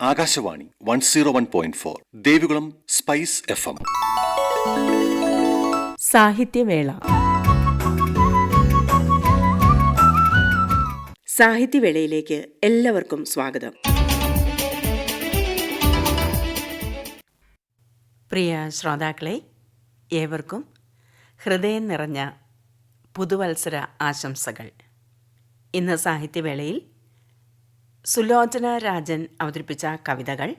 Akashvani one zero one point four Devikulam spice F M. Sahityavela. സാഹിത്യവേളയിലേക്ക് എല്ലാവർക്കും സ്വാഗതം. പ്രിയ ശ്രോതാക്കളെ ഏവർക്കും ഹൃദയം നിറഞ്ഞ പുതുവത്സര ആശംസകൾ. ഇന്ന് സാഹിത്യവേളയിൽ സുലോചന രാജൻ അവതരിപ്പിച്ച കവിതകൾ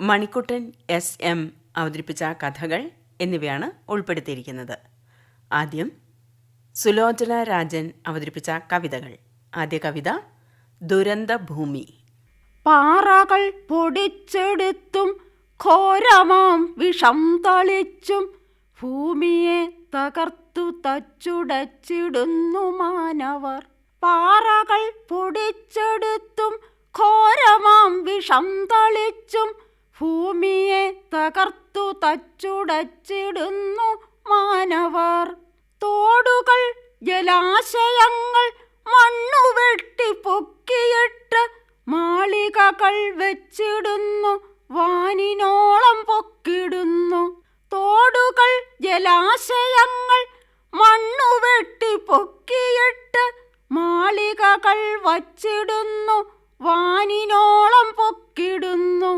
മണിക്കുട്ടൻ എസ് എം അവതരിപ്പിച്ച കഥകൾ എന്നിവയാണ് ഉൾപ്പെടുത്തിയിരിക്കുന്നത്. ആദ്യം സുലോചന രാജൻ അവതരിപ്പിച്ച കവിതകൾ. ആദ്യ കവിത ദുരന്ത ഭൂമി പാറകൾ പൊടിച്ചെടുത്തും ഘോരമാം വിഷം തളിച്ചും ഭൂമിയെ തകർത്തു തച്ചുടച്ചിടുന്നു മാനവർ. പാറകൾ പൊടിച്ചെടുത്തും ഘോരമാം വിഷം തളിച്ചും ഭൂമിയെ തകർത്തു തച്ചുടച്ചിടുന്നു മാനവർ. തോടുകൾ ജലാശയങ്ങൾ മണ്ണു വെട്ടി പൊക്കിയിട്ട് മാളികകൾ വെച്ചിടുന്നു വാനിനോളം പൊക്കിടുന്നു. തോടുകൾ ജലാശയങ്ങൾ മണ്ണു വെട്ടി പൊക്കിയിട്ട് മാളികകൾ വച്ചിടുന്നു വാനിനോളം പൊക്കിടുന്നു.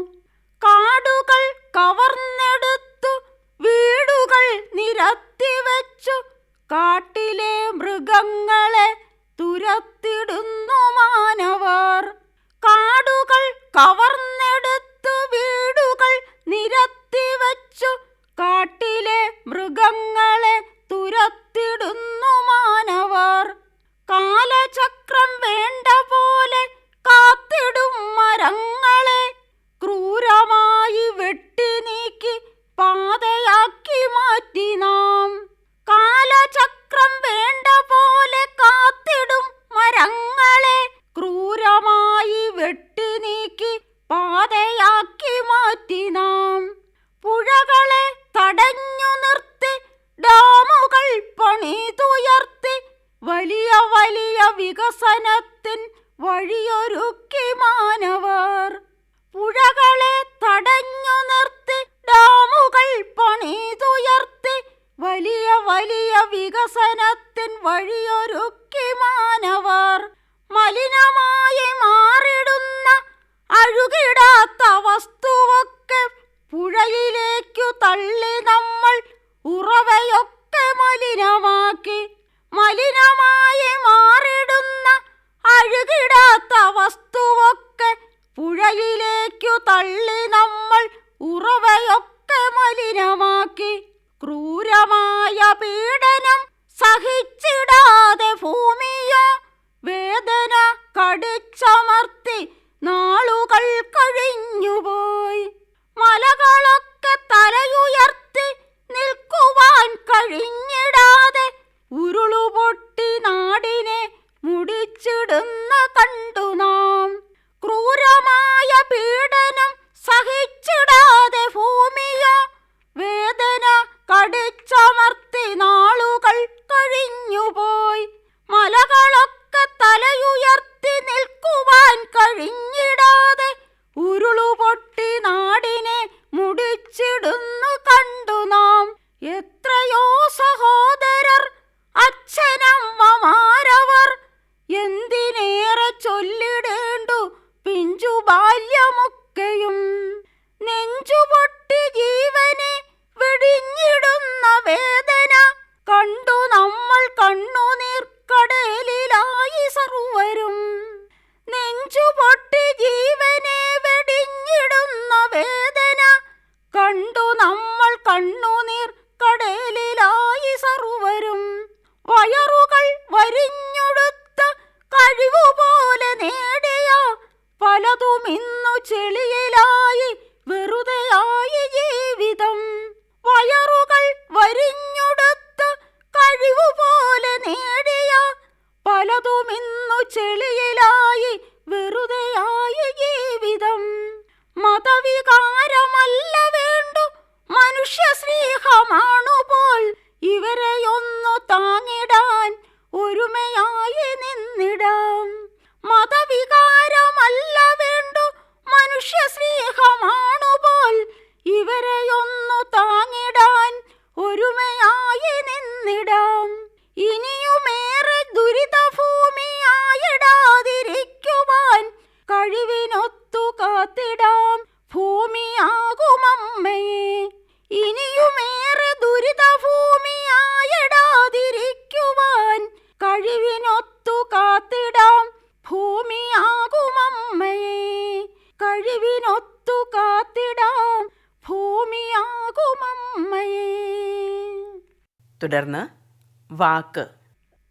കാടുകൾ കവർന്നെടുത്തു വീടുകൾ നിരത്തി വെച്ചു കാട്ടിലെ മൃഗങ്ങളെ തുരത്തിടുന്നു മാനവർ. കാടുകൾ കവർന്നെടുത്തു വീടുകൾ നിരത്തി വച്ചു വഴിയൊരുക്കി മാനവർ ക്രൂരമായ പീഡനം സഹിച്ചിടാതെ ഭൂമിയോ വേദന കടിച്ചമർത്തി നാളുകൾ കഴിഞ്ഞുപോയി. മലകളൊക്കെ തലയുയർത്തി നിൽക്കുവാൻ കഴിഞ്ഞിടാതെ ഉരുളുപൊട്ടി നാടിനെ മുടിച്ചിടുന്ന കണ്ണുനീർ കടലിലായി സർവരും. വയറുകൾ വരിഞ്ഞൊടുത്ത് കഴിവുപോലെ നേടിയ പലതും ഇന്നു ചെളിയിലായി വെറുതെയായി ജീവിതം. വയറുകൾ വരിഞ്ഞൊടുത്ത് കഴിവുപോലെ നേടിയ പലതും ഇന്നു ചെളിയിലായി വെറുതെയായി ജീവിതം. മതവികാരമല്ല മനുഷ്യ സ്നേഹമാണുപോൽ ഇവരെയൊന്നു താങ്ങിടാൻ ഒരുമയായി നിന്നിടാം. തുടർന്ന് വാക്ക്.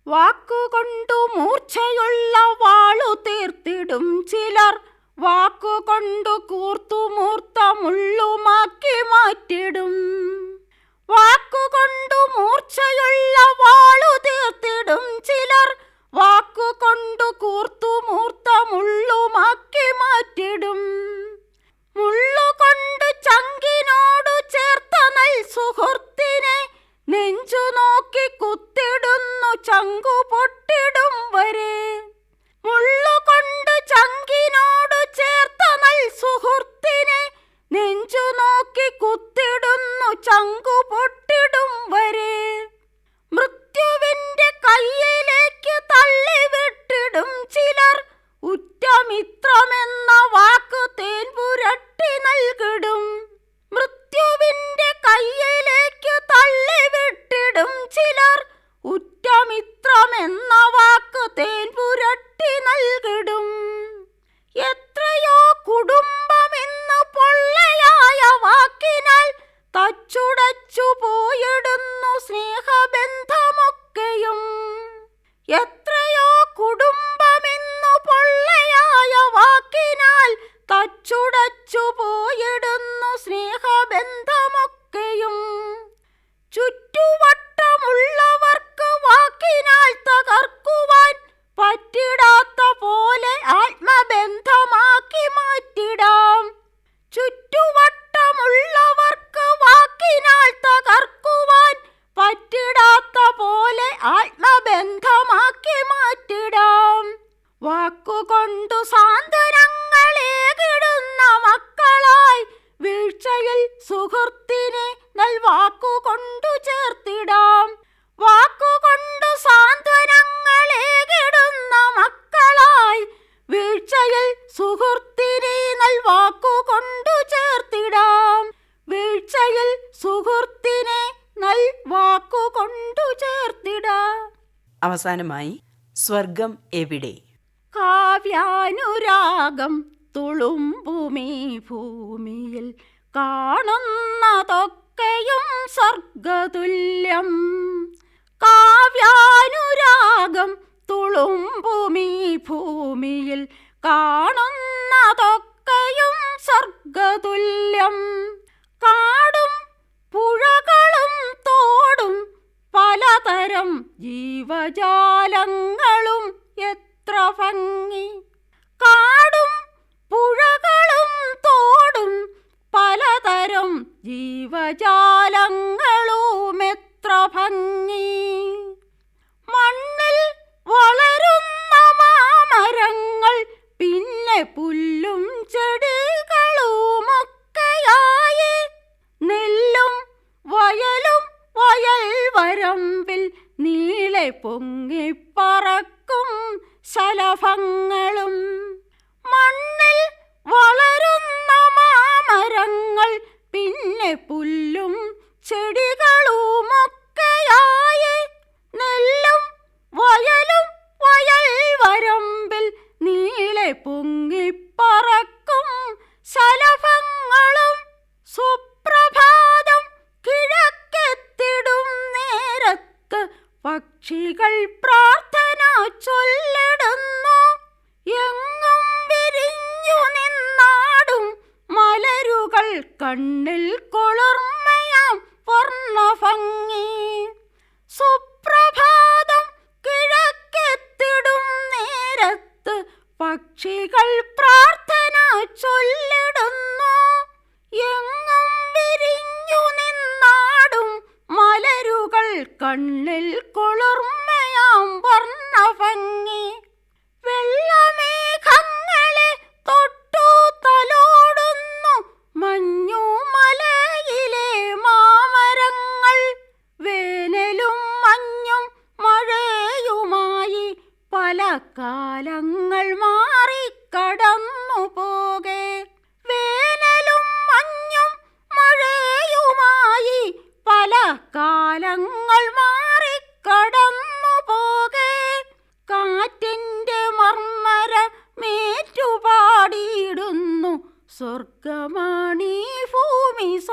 വാക്കുകൊണ്ടു മൂർച്ചയുള്ള വാളു തീർത്തിടും ചിലർ. വാക്കുകൊണ്ടു കൂർത്തു മൂർത്ത മുള്ളുമാക്കി മാറ്റിടും. വാക്കുകൊണ്ടു മൂർച്ചയുള്ള വാളു തീർത്തിടും ചിലർ. വാക്കുകൊണ്ടു കൂർത്തു മൂർത്ത മുള്ളുമാക്കി മാറ്റിടും. മുള്ളുകൊണ്ട് ചങ്കിനോടു ചേർത്ത നൽ സുഹൃത്തിനെ നെഞ്ചു നോക്കി കുത്തിടുന്നു ചങ്കു പൊട്ടിടും വരെ. വാക്കുകൊണ്ടു സാന്ത്വനങ്ങളേകിടുന്ന മക്കളായി വീഴ്ചയിൽ സുഹൃത്തിനെ നൽവാക്കുകൊണ്ടു ചേർത്തിടാം. വാക്കുകൊണ്ടു സാന്ത്വനങ്ങളേകിടുന്ന മക്കളായി വീഴ്ചയിൽ സുഹൃത്തിനെ നൽവാക്കുകൊണ്ടു ചേർത്തിടാം. വീഴ്ചയിൽ സുഹൃത്തിനെ നൽവാക്കുകൊണ്ടു ചേർത്തിടാം. അവസാനമായി സ്വർഗം എവിടെ? കാവ്യാനുരാഗം തുളുമ്പുമീ ഭൂമിയിൽ കാണുന്നതൊക്കെയും സ്വർഗതുല്യം കാവ്യാനുരാഗം തുളും തുളുമ്പുമീ ഭൂമിയിൽ കാണുന്നതൊക്കെയും സ്വർഗതുല്യം കാടും പുഴകളും തോടും പലതരം ജീവജാലങ്ങളും എത്ര ഭംഗി കാടും പുഴകളും തോടും പലതരം ജീവജാലങ്ങളും എത്ര ഭംഗി. പക്ഷികൾ പ്രാർത്ഥന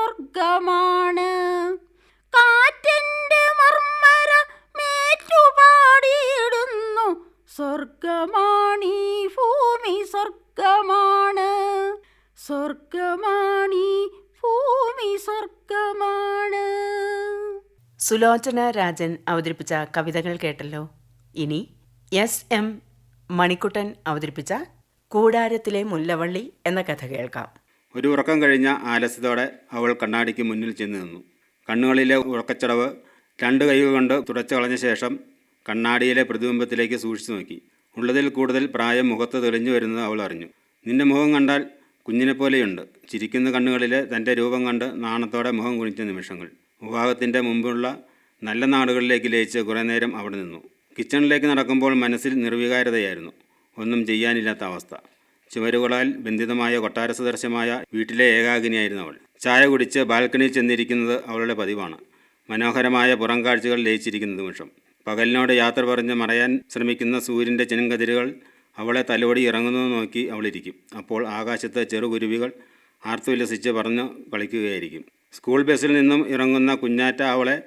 സ്വർഗമാണ്. കാറ്റന്റെ മർമ്മര മേറ്റുപാടിയിടുന്നു. സ്വർഗമാണീ ഭൂമി സ്വർഗമാണ്. സ്വർഗമാണീ ഭൂമി സ്വർഗമാണ്. സുലോചന രാജൻ അവതരിപ്പിച്ച കവിതകൾ കേട്ടല്ലോ. ഇനി എസ് എം മണിക്കുട്ടൻ അവതരിപ്പിച്ച കൂടാരത്തിലെ മുല്ലവള്ളി എന്ന കഥ കേൾക്കാം. ഒരു ഉറക്കം കഴിഞ്ഞ ആലസ്യത്തോടെ അവൾ കണ്ണാടിക്ക് മുന്നിൽ ചെന്ന് നിന്നു. കണ്ണുകളിലെ ഉറക്കച്ചടവ് രണ്ട് കൈകൾ കൊണ്ട് തുടച്ചു കളഞ്ഞ ശേഷം കണ്ണാടിയിലെ പ്രതിബിംബത്തിലേക്ക് സൂക്ഷിച്ചു നോക്കി. ഉള്ളതിൽ കൂടുതൽ പ്രായം മുഖത്ത് തെളിഞ്ഞു വരുന്നത് അവൾ അറിഞ്ഞു. നിന്റെ മുഖം കണ്ടാൽ കുഞ്ഞിനെ പോലെയുണ്ട് ചിരിക്കുന്ന കണ്ണുകളിലെ തന്റെ രൂപം കണ്ട് നാണത്തോടെ മുഖം കുനിച്ച നിമിഷങ്ങൾ. വിവാഹത്തിന്റെ മുമ്പുള്ള നല്ല നാടുകളിലേക്ക് ലയിച്ച് കുറേ നേരം അവിടെ നിന്നു. കിച്ചണിലേക്ക് നടക്കുമ്പോൾ മനസ്സിൽ നിർവികാരതയായിരുന്നു. ഒന്നും ചെയ്യാനില്ലാത്ത അവസ്ഥ. ചുമരുകളാൽ ബന്ധിതമായ കൊട്ടാര സദൃശമായ വീട്ടിലെ ഏകാഗിനിയായിരുന്നു അവൾ. ചായ കുടിച്ച് ബാൽക്കണിയിൽ ചെന്നിരിക്കുന്നത് അവളുടെ പതിവാണ്. മനോഹരമായ പുറം കാഴ്ചകൾ ലയിച്ചിരിക്കുന്ന നിമിഷം. പകലിനോട് യാത്ര പറഞ്ഞ് മറയാൻ ശ്രമിക്കുന്ന സൂര്യന്റെ ചെങ്കതിരുകൾ അവളെ തലോടി ഇറങ്ങുന്നത് നോക്കി അവളിരിക്കും. അപ്പോൾ ആകാശത്ത് ചെറുകുരുവികൾ ആർത്തുല്ലസിച്ച് പറഞ്ഞു കളിക്കുകയായിരിക്കും. സ്കൂൾ ബസ്സിൽ നിന്നും ഇറങ്ങുന്ന കുഞ്ഞാറ്റ അവളെ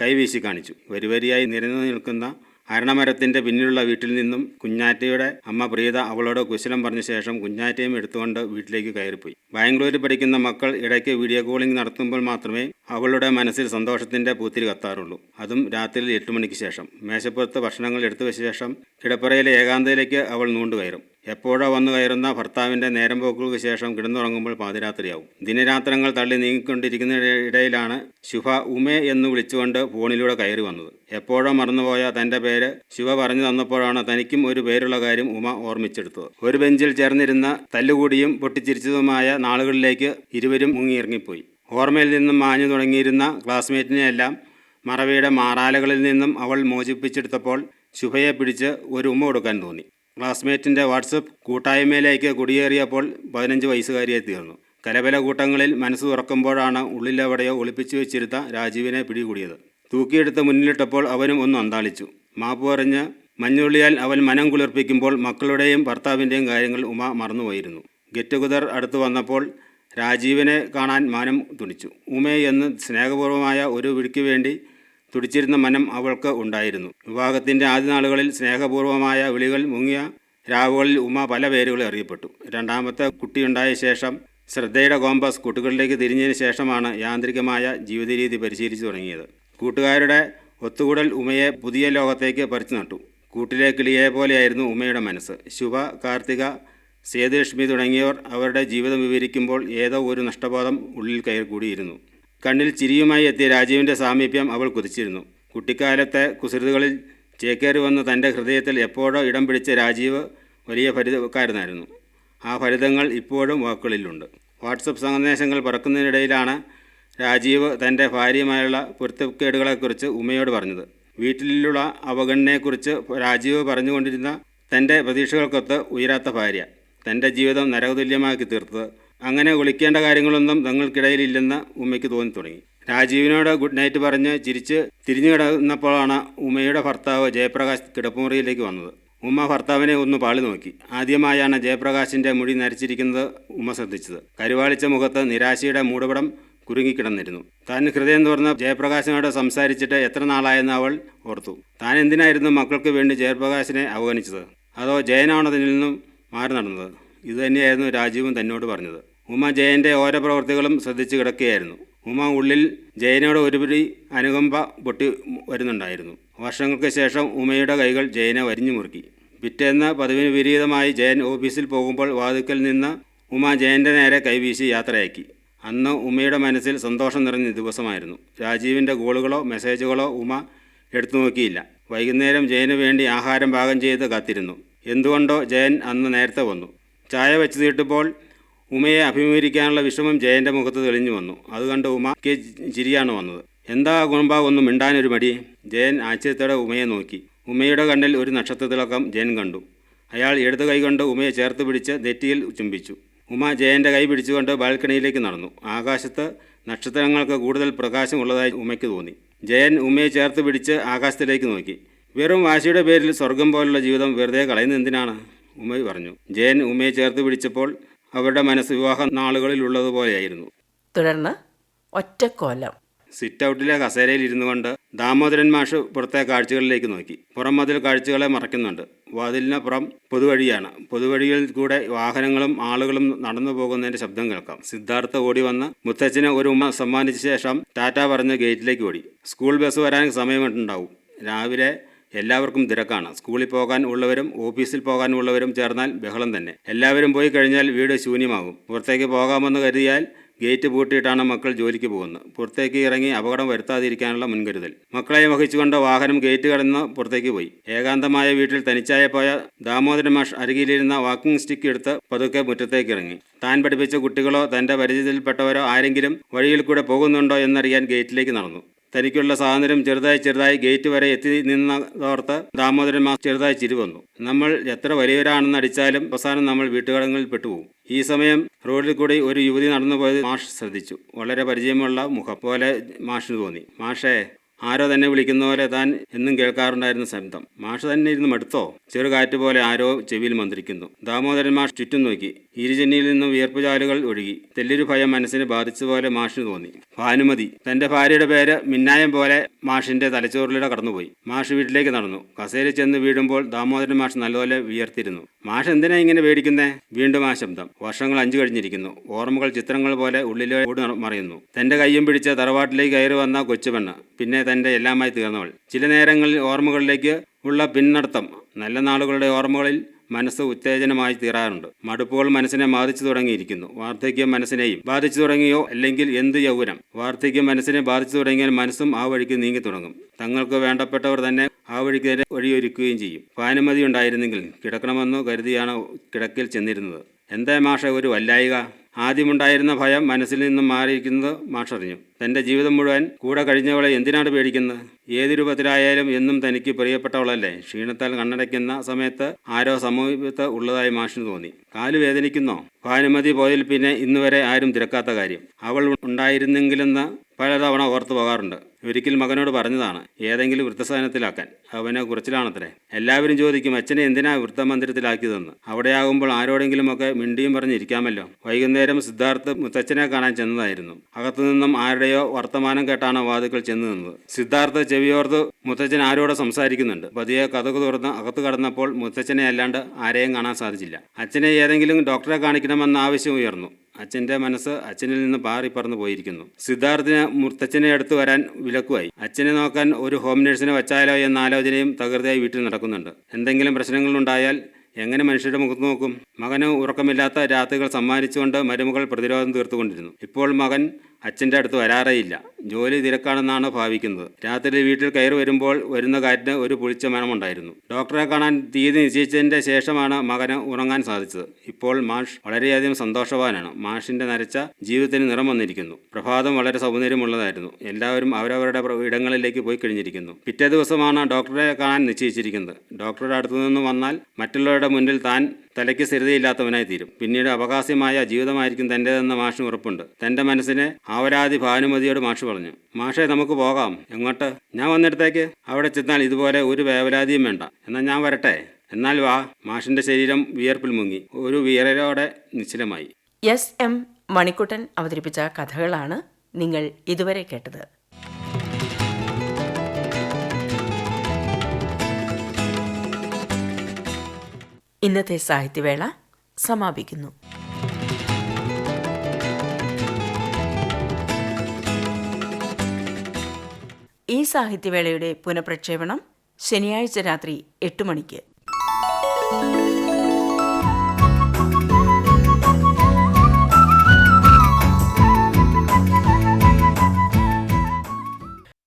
കൈവീശി കാണിച്ചു. വരിവരിയായി നിരന്നു നിൽക്കുന്ന അരണമരത്തിന്റെ പിന്നിലുള്ള വീട്ടിൽ നിന്നും കുഞ്ഞാറ്റയുടെ അമ്മ പ്രീത അവളോട് കുശലം പറഞ്ഞ ശേഷം കുഞ്ഞാറ്റയും എടുത്തുകൊണ്ട് വീട്ടിലേക്ക് കയറിപ്പോയി. ബാംഗ്ലൂരിൽ പഠിക്കുന്ന മക്കൾ ഇടയ്ക്ക് വീഡിയോ കോളിംഗ് നടത്തുമ്പോൾ മാത്രമേ അവളുടെ മനസ്സിൽ സന്തോഷത്തിന്റെ പൂത്തിരി കത്താറുള്ളൂ. അതും രാത്രിയിൽ എട്ട് മണിക്ക് ശേഷം. മേശപ്പുറത്ത് ഭക്ഷണങ്ങൾ എടുത്തു വെച്ച ശേഷം കിടപ്പറയിലെ ഏകാന്തയിലേക്ക് അവൾ നൂണ്ടുകയറും. എപ്പോഴോ വന്നു കയറുന്ന ഭർത്താവിന്റെ നേരം പോക്കുകൾക്ക് ശേഷം കിടന്നുറങ്ങുമ്പോൾ പാതിരാത്രിയാവും. ദിനരാത്രങ്ങൾ തള്ളി നീങ്ങിക്കൊണ്ടിരിക്കുന്ന ഇടയിലാണ് ശുഭ ഉമേ എന്ന് വിളിച്ചുകൊണ്ട് ഫോണിലൂടെ കയറി വന്നത്. എപ്പോഴോ മറന്നുപോയ തന്റെ പേര് ശിവ പറഞ്ഞു തന്നപ്പോഴാണ് തനിക്കും ഒരു പേരുള്ള കാര്യം ഉമ ഓർമ്മിച്ചെടുത്തത്. ഒരു ബെഞ്ചിൽ ചേർന്നിരുന്ന തല്ലുകൂടിയും പൊട്ടിച്ചിരിച്ചതുമായ നാളുകളിലേക്ക് ഇരുവരും മുങ്ങിയിറങ്ങിപ്പോയി. ഓർമ്മയിൽ നിന്നും മാഞ്ഞു തുടങ്ങിയിരുന്ന ക്ലാസ്മേറ്റിനെയെല്ലാം മറവിയുടെ മാറാലകളിൽ നിന്നും അവൾ മോചിപ്പിച്ചെടുത്തപ്പോൾ ശുഭയെ പിടിച്ച് ഒരു ഉമ്മ കൊടുക്കാൻ തോന്നി. ക്ലാസ്മേറ്റിന്റെ വാട്സപ്പ് കൂട്ടായ്മയിലേക്ക് കുടിയേറിയപ്പോൾ പതിനഞ്ച് വയസ്സുകാരിയായി തീർന്നു കലബല കൂട്ടങ്ങളിൽ മനസ്സ് തുറക്കുമ്പോഴാണ് ഉള്ളിലെവിടെയോ ഒളിപ്പിച്ചു വെച്ചിരുത്ത രാജീവിനെ പിടികൂടിയത്. തൂക്കിയെടുത്ത് മുന്നിലിട്ടപ്പോൾ അവനും ഒന്ന് അന്താളിച്ചു. മാപ്പ് പറഞ്ഞ് മഞ്ഞുള്ളിയാൽ അവൻ മനം കുളിർപ്പിക്കുമ്പോൾ മക്കളുടെയും ഭർത്താവിന്റെയും കാര്യങ്ങൾ ഉമ മറന്നുപോയിരുന്നു. ഗെറ്റ് ടുഗദർ അടുത്ത് വന്നപ്പോൾ രാജീവിനെ കാണാൻ മാനം തുണിച്ചു ഉമേ എന്ന് സ്നേഹപൂർവമായ ഒരു വിളിക്ക് വേണ്ടി തുടിച്ചിരുന്ന മനം അവൾക്ക് ഉണ്ടായിരുന്നു. വിവാഹത്തിന്റെ ആദ്യ നാളുകളിൽ സ്നേഹപൂർവമായ വിളികൾ മുങ്ങിയ രാവുകളിൽ ഉമ പല പേരുകളും അറിയപ്പെട്ടു. രണ്ടാമത്തെ കുട്ടിയുണ്ടായ ശേഷം ശ്രദ്ധയുടെ കോമ്പസ് കുട്ടികളിലേക്ക് തിരിഞ്ഞതിന് ശേഷമാണ് യാന്ത്രികമായ ജീവിതരീതി പരിശീലിച്ചു തുടങ്ങിയത്. കൂട്ടുകാരുടെ ഒത്തുകൂടൽ ഉമയെ പുതിയ ലോകത്തേക്ക് പറിച്ചു നട്ടു. കൂട്ടിലെ കിളിയെ പോലെയായിരുന്നു ഉമയുടെ മനസ്സ്. ശുഭ കാർത്തിക സേതുലക്ഷ്മി തുടങ്ങിയവർ അവരുടെ ജീവിതം വിവരിക്കുമ്പോൾ ഏതോ ഒരു നഷ്ടബോധം ഉള്ളിൽ കയറി കൂടിയിരുന്നു കണ്ണിൽ ചിരിയുമായി എത്തിയ രാജീവിന്റെ സാമീപ്യം അവൾ കുതിച്ചിരുന്നു. കുട്ടിക്കാലത്തെ കുസൃതികളിൽ ചേക്കേറി വന്ന് തന്റെ ഹൃദയത്തിൽ എപ്പോഴോ ഇടം പിടിച്ച രാജീവ് വലിയ ഫലിതക്കാരനായിരുന്നു ആ ഫലിതങ്ങൾ ഇപ്പോഴും വാക്കുകളിലുണ്ട്. വാട്സപ്പ് സന്ദേശങ്ങൾ പറക്കുന്നതിനിടയിലാണ് രാജീവ് തന്റെ ഭാര്യയുമായുള്ള പൊരുത്തക്കേടുകളെക്കുറിച്ച് ഉമ്മയോട് പറഞ്ഞത്. വീട്ടിലുള്ള അവഗണനയെക്കുറിച്ച് രാജീവ് പറഞ്ഞുകൊണ്ടിരുന്ന തന്റെ പ്രതീക്ഷകൾക്കൊത്ത് ഉയരാത്ത ഭാര്യ. തന്റെ ജീവിതം നരകതുല്യമാക്കി തീർത്തത് അങ്ങനെ വിളിക്കേണ്ട കാര്യങ്ങളൊന്നും തങ്ങൾക്കിടയിലില്ലെന്ന് ഉമ്മയ്ക്ക് തോന്നി തുടങ്ങി രാജീവിനോട് ഗുഡ് നൈറ്റ് പറഞ്ഞ് ചിരിച്ച് തിരിഞ്ഞു കിടന്നപ്പോഴാണ് ഉമ്മയുടെ ഭർത്താവ് ജയപ്രകാശ് കിടപ്പുമുറിയിലേക്ക് വന്നത്. ഉമ്മ ഭർത്താവിനെ ഒന്ന് പാളി നോക്കി. ആദ്യമായാണ് ജയപ്രകാശിന്റെ മുടി നരച്ചിരിക്കുന്നത് ഉമ്മ ശ്രദ്ധിച്ചത്. കരുവാളിച്ച മുഖത്ത് നിരാശയുടെ മൂടുപടം കുരുങ്ങിക്കിടന്നിരുന്നു. താൻ ഹൃദയം തുറന്ന് ജയപ്രകാശിനോട് സംസാരിച്ചിട്ട് എത്ര നാളായെന്ന് അവൾ ഓർത്തു. താൻ എന്തിനായിരുന്നു മക്കൾക്ക് വേണ്ടി ജയപ്രകാശിനെ അവഗണിച്ചത്? അതോ ജയനാണോ അതിൽ നിന്നും മാറി നടന്നത്? ഇതുതന്നെയായിരുന്നു രാജീവും തന്നോട് പറഞ്ഞത്. ഉമ ജയന്റെ ഓരോ പ്രവൃത്തികളും ശ്രദ്ധിച്ചു കിടക്കുകയായിരുന്നു. ഉമ ഉള്ളിൽ ജയനോട് ഒരുപിടി അനുകമ്പ പൊട്ടി വരുന്നുണ്ടായിരുന്നു. വർഷങ്ങൾക്ക് ശേഷം ഉമയുടെ കൈകൾ ജയനെ വരിഞ്ഞു മുറുക്കി. പിറ്റേന്ന് പതിവിന് വിപരീതമായി ജയൻ ഓഫീസിൽ പോകുമ്പോൾ വാതുക്കൽ നിന്ന് ഉമ ജയന്റെ നേരെ കൈവീശി യാത്രയാക്കി. അന്ന് ഉമയുടെ മനസ്സിൽ സന്തോഷം നിറഞ്ഞ ദിവസമായിരുന്നു. രാജീവിന്റെ ഗോളുകളോ മെസ്സേജുകളോ ഉമ എടുത്തു നോക്കിയില്ല. വൈകുന്നേരം ജയന് വേണ്ടി ആഹാരം പാകം ചെയ്ത് കാത്തിരുന്നു. എന്തുകൊണ്ടോ ജയൻ അന്ന് നേരത്തെ വന്നു. ചായ വെച്ച് തീട്ടുമ്പോൾ ഉമയെ അഭിമുഖീകരിക്കാനുള്ള വിഷമം ജയന്റെ മുഖത്ത് തെളിഞ്ഞു വന്നു. അത് കണ്ട് ഉമയ്ക്ക് ചിരിയാണ് വന്നത്. എന്താ കുടുംബാ ഒന്നും മിണ്ടാനൊരു മടി? ജയൻ ആശ്ചര്യത്തോടെ ഉമയെ നോക്കി. ഉമയുടെ കണ്ണിൽ ഒരു നക്ഷത്രത്തിളക്കം ജയൻ കണ്ടു. അയാൾ ഇടത് കൈകൊണ്ട് ഉമയെ ചേർത്ത് പിടിച്ച് നെറ്റിയിൽ ചുംബിച്ചു. ഉമ ജയന്റെ കൈ പിടിച്ചുകൊണ്ട് ബാൽക്കണിയിലേക്ക് നടന്നു. ആകാശത്ത് നക്ഷത്രങ്ങൾക്ക് കൂടുതൽ പ്രകാശമുള്ളതായി ഉമയ്ക്ക് തോന്നി. ജയൻ ഉമയെ ചേർത്ത് പിടിച്ച് ആകാശത്തിലേക്ക് നോക്കി. വെറും വാശിയുടെ പേരിൽ സ്വർഗം പോലുള്ള ജീവിതം വെറുതെ കളയുന്നത് എന്തിനാണ്? ഉമ പറഞ്ഞു. ജയൻ ഉമയെ ചേർത്ത് പിടിച്ചപ്പോൾ അവരുടെ മനസ്സ് വിവാഹ നാളുകളിലുള്ളതുപോലെയായിരുന്നു തുടർന്ന് ഒറ്റക്കോലം സിറ്റ് ഔട്ടിലെ കസേരയിൽ ഇരുന്നു കൊണ്ട് ദാമോദരൻ മാഷ് പുറത്തെ കാഴ്ചകളിലേക്ക് നോക്കി. പുറം മതിൽ കാഴ്ചകളെ മറയ്ക്കുന്നുണ്ട് വാതിലിന് പുറം പൊതുവഴിയാണ്. പൊതുവഴിയിൽ കൂടെ വാഹനങ്ങളും ആളുകളും നടന്നു പോകുന്നതിന്റെ ശബ്ദം കേൾക്കാം. സിദ്ധാർത്ഥ ഓടി വന്ന് മുത്തച്ഛനെ ഒരു ഉമ്മ സമ്മാനിച്ച ശേഷം ടാറ്റ പറഞ്ഞ് ഗേറ്റിലേക്ക് ഓടി. സ്കൂൾ ബസ് വരാൻ സമയമുണ്ടാവും. രാവിലെ എല്ലാവർക്കും തിരക്കാണ്. സ്കൂളിൽ പോകാൻ ഉള്ളവരും ഓഫീസിൽ പോകാൻ ഉള്ളവരും ചേർന്നാൽ ബഹളം തന്നെ. എല്ലാവരും പോയി കഴിഞ്ഞാൽ വീട് ശൂന്യമാകും. പുറത്തേക്ക് പോകാമെന്ന് കരുതിയാൽ ഗേറ്റ് പൂട്ടിയിട്ടാണ് മക്കൾ ജോലിക്ക് പോകുന്നത്. പുറത്തേക്ക് ഇറങ്ങി അപകടം വരുത്താതിരിക്കാനുള്ള മുൻകരുതൽ. മക്കളെ വഹിച്ചുകൊണ്ട് വാഹനം ഗേറ്റ് കടന്ന് പുറത്തേക്ക് പോയി. ഏകാന്തമായ വീട്ടിൽ തനിച്ചായ പോയ ദാമോദരൻ മാഷ് അരികിലിരുന്ന വാക്കിംഗ് സ്റ്റിക്ക് എടുത്ത് പതുക്കെ മുറ്റത്തേക്ക് ഇറങ്ങി. താൻ പഠിപ്പിച്ച കുട്ടികളോ തന്റെ പരിചയത്തിൽപ്പെട്ടവരോ ആരെങ്കിലും വഴിയിൽ കൂടെ പോകുന്നുണ്ടോ എന്നറിയാൻ ഗേറ്റിലേക്ക് നടന്നു. തനിക്കുള്ള സ്വാതന്ത്ര്യം ചെറുതായി ചെറുതായി ഗേറ്റ് വരെ എത്തി നിന്നതോർത്ത് ദാമോദരൻ മാസ് ചെറുതായി ചിരി വന്നു. നമ്മൾ എത്ര വലിയവരാണെന്ന് അടിച്ചാലും അവസാനം നമ്മൾ വീട്ടുകടങ്ങളിൽ പെട്ടുപോകും. ഈ സമയം റോഡിൽ കൂടി ഒരു യുവതി നടന്നു പോയത് മാഷ് ശ്രദ്ധിച്ചു. വളരെ പരിചയമുള്ള മുഖം പോലെ മാഷിന് തോന്നി. മാഷേ ആരോ തന്നെ വിളിക്കുന്ന പോലെ താൻ എന്നും കേൾക്കാറുണ്ടായിരുന്ന ശബ്ദം. മാഷ് തന്നെ ഇരുന്ന് മടുത്തോ? ചെറുകാറ്റ് പോലെ ആരോ ചെവിയിൽ മന്ത്രിക്കുന്നു. ദാമോദരൻ മാഷ് ചുറ്റും നോക്കി. ഇരുചെന്നിയിൽ നിന്നും വിയർപ്പുചാലുകൾ ഒഴുകി. തെല്ലൊരു ഭയം മനസ്സിനെ ബാധിച്ചതുപോലെ മാഷിന് തോന്നി. ഭാനുമതി. തന്റെ ഭാര്യയുടെ പേര് മിന്നായം പോലെ മാഷിന്റെ തലച്ചോറിലൂടെ കടന്നുപോയി. മാഷ് വീട്ടിലേക്ക് നടന്നു. കസേര ചെന്ന് വീടുമ്പോൾ ദാമോദരൻ മാഷ് നല്ലപോലെ വിയർത്തിരുന്നു. മാഷ് എന്തിനാ ഇങ്ങനെ പേടിക്കുന്നേ? വീണ്ടും ആ ശബ്ദം. വർഷങ്ങൾ അഞ്ചു കഴിഞ്ഞിരിക്കുന്നു. ഓർമ്മകൾ ചിത്രങ്ങൾ പോലെ ഉള്ളിലോട് മറയുന്നു. തന്റെ കയ്യും പിടിച്ച തറവാട്ടിലേക്ക് കയറി വന്ന കൊച്ചുപെണ്ണ്. പിന്നെ തന്റെ എല്ലാമായി തീർന്നവൾ. ചില നേരങ്ങളിൽ ഓർമ്മകളിലേക്ക് ഉള്ള പിന്നടത്തം നല്ല നാളുകളുടെ ഓർമ്മകളിൽ മനസ്സ് ഉത്തേജനമായി തീരാറുണ്ട്. മടുപ്പുകൾ മനസ്സിനെ ബാധിച്ചു തുടങ്ങിയിരിക്കുന്നു. വാർദ്ധക്യം മനസ്സിനെയും ബാധിച്ചു തുടങ്ങിയോ അല്ലെങ്കിൽ എന്ത് യൗവനം? വാർദ്ധക്യം മനസ്സിനെ ബാധിച്ചു തുടങ്ങിയാൽ മനസ്സും ആ വഴിക്ക് നീങ്ങി തുടങ്ങും. തങ്ങൾക്ക് വേണ്ടപ്പെട്ടവർ തന്നെ ആ വഴിക്ക് വഴിയൊരുക്കുകയും ചെയ്യും. ഭാനുമതി ഉണ്ടായിരുന്നെങ്കിൽ കിടക്കണമെന്നു കരുതിയാണ് കിടക്കിൽ ചെന്നിരുന്നത്. എന്താ മാഷ ഒരു വല്ലായിക? ആദ്യമുണ്ടായിരുന്ന ഭയം മനസ്സിൽ നിന്നും മാറിയിരിക്കുന്നത് മാഷറിഞ്ഞു. തന്റെ ജീവിതം മുഴുവൻ കൂടെ കഴിഞ്ഞവളെ എന്തിനാണ് പേടിക്കുന്നത്? ഏത് രൂപത്തിലായാലും എന്നും തനിക്ക് പ്രിയപ്പെട്ടവളല്ലേ? ക്ഷീണത്താൽ കണ്ണടയ്ക്കുന്ന സമയത്ത് ആരോ സമീപത്ത് ഉള്ളതായി മാഷിന് തോന്നി. കാൽ വേദനിക്കുന്നോ? ഭാനുമതി പോയതിൽ പിന്നെ ഇന്നുവരെ ആരും തിരക്കാത്ത കാര്യം. അവൾ ഉണ്ടായിരുന്നെങ്കിലെന്ന് പലതവണ ഓർത്തു പോകാറുണ്ട്. ഒരിക്കൽ മകനോട് പറഞ്ഞതാണ് ഏതെങ്കിലും വൃദ്ധസാധനത്തിലാക്കാൻ അവനെ കുറച്ചിലാണത്രേ. എല്ലാവരും ചോദിക്കും അച്ഛനെ എന്തിനാ വൃത്തമന്ദിരത്തിലാക്കിയതെന്ന് അവിടെയാകുമ്പോൾ ആരോടെങ്കിലുമൊക്കെ മിണ്ടിയും പറഞ്ഞിരിക്കാമല്ലോ. വൈകുന്നേരം സിദ്ധാർത്ഥ് മുത്തച്ഛനെ കാണാൻ ചെന്നതായിരുന്നു. അകത്തുനിന്നും ആരുടെയോ വർത്തമാനം കേട്ടാണ് വാതുക്കൾ ചെന്ന് നിന്നത് സിദ്ധാർത്ഥ് ചെവിയോർത്ത് മുത്തച്ഛൻ ആരോട് സംസാരിക്കുന്നുണ്ട്. പതിയെ കഥകു തുറന്ന് അകത്ത് കടന്നപ്പോൾ മുത്തച്ഛനെ അല്ലാണ്ട് ആരെയും കാണാൻ സാധിച്ചില്ല. അച്ഛനെ ഏതെങ്കിലും ഡോക്ടറെ കാണിക്കണമെന്ന ആവശ്യം ഉയർന്നു. അച്ഛന്റെ മനസ്സ് അച്ഛനിൽ നിന്ന് പാറി പറന്നു പോയിരിക്കുന്നു. സിദ്ധാർത്ഥിന് മുത്തച്ഛനെ അടുത്ത് വരാൻ വിലക്കുമായി അച്ഛനെ നോക്കാൻ ഒരു ഹോം നഴ്സിനെ വച്ചാലോ എന്ന ആലോചനയും തകൃതിയായി വീട്ടിൽ നടക്കുന്നുണ്ട്. എന്തെങ്കിലും പ്രശ്നങ്ങളുണ്ടായാൽ എങ്ങനെ മനുഷ്യരുടെ മുഖത്ത് നോക്കും? മകന് ഉറക്കമില്ലാത്ത രാത്രികൾ സമ്മാനിച്ചുകൊണ്ട് മരുമകൾ പ്രതിരോധം തീർത്തുകൊണ്ടിരുന്നു. ഇപ്പോൾ മകൻ അച്ഛന്റെ അടുത്ത് വരാറേയില്ല. ജോലി തിരക്കാണെന്നാണ് ഭാവിക്കുന്നത്. രാത്രി വീട്ടിൽ കയറി വരുമ്പോൾ വരുന്ന കാറ്റിന് ഒരു പുളിച്ച മണമുണ്ടായിരുന്നു ഡോക്ടറെ കാണാൻ തീയതി നിശ്ചയിച്ചതിന്റെ ശേഷമാണ് മകന് ഉറങ്ങാൻ സാധിച്ചത്. ഇപ്പോൾ മാഷ് വളരെയധികം സന്തോഷവാനാണ്. മാഷിന്റെ നരച്ച ജീവിതത്തിന് നിറം വന്നിരിക്കുന്നു. പ്രഭാതം വളരെ സൗന്ദര്യമുള്ളതായിരുന്നു. എല്ലാവരും അവരവരുടെ ഇടങ്ങളിലേക്ക് പോയി കഴിഞ്ഞിരിക്കുന്നു. പിറ്റേ ദിവസമാണ് ഡോക്ടറെ കാണാൻ നിശ്ചയിച്ചിരിക്കുന്നത്. ഡോക്ടറുടെ അടുത്തു നിന്ന് വന്നാൽ മറ്റുള്ളവരുടെ മുന്നിൽ താൻ തലയ്ക്ക് സ്ഥിരതയില്ലാത്തവനായി തീരും പിന്നീട് അവകാശമായ ജീവിതമായിരിക്കും തന്റെതെന്ന മാഷിന് ഉറപ്പുണ്ട്. തന്റെ മനസ്സിനെ ആവരാതി ഭാനുമതിയോട് മാഷ് പറഞ്ഞു. മാഷെ നമുക്ക് പോകാം. എങ്ങോട്ട്? ഞാൻ വന്നിടത്തേക്ക്. അവിടെ ചെന്നാൽ ഇതുപോലെ ഒരു വേവലാതിയും വേണ്ട. എന്നാൽ ഞാൻ വരട്ടെ. എന്നാൽ വാ. മാഷിന്റെ ശരീരം വിയർപ്പിൽ മുങ്ങി. ഒരു വിയറലോടെ നിശ്ചലമായി. എസ് എം മണിക്കുട്ടൻ അവതരിപ്പിച്ച കഥകളാണ് നിങ്ങൾ ഇതുവരെ കേട്ടത്. ഇന്നത്തെ സാഹിത്യവേള സമാപിക്കുന്നു. ഈ സാഹിത്യവേളയുടെ പുനഃപ്രക്ഷേപണം ശനിയാഴ്ച രാത്രി എട്ട് മണിക്ക്.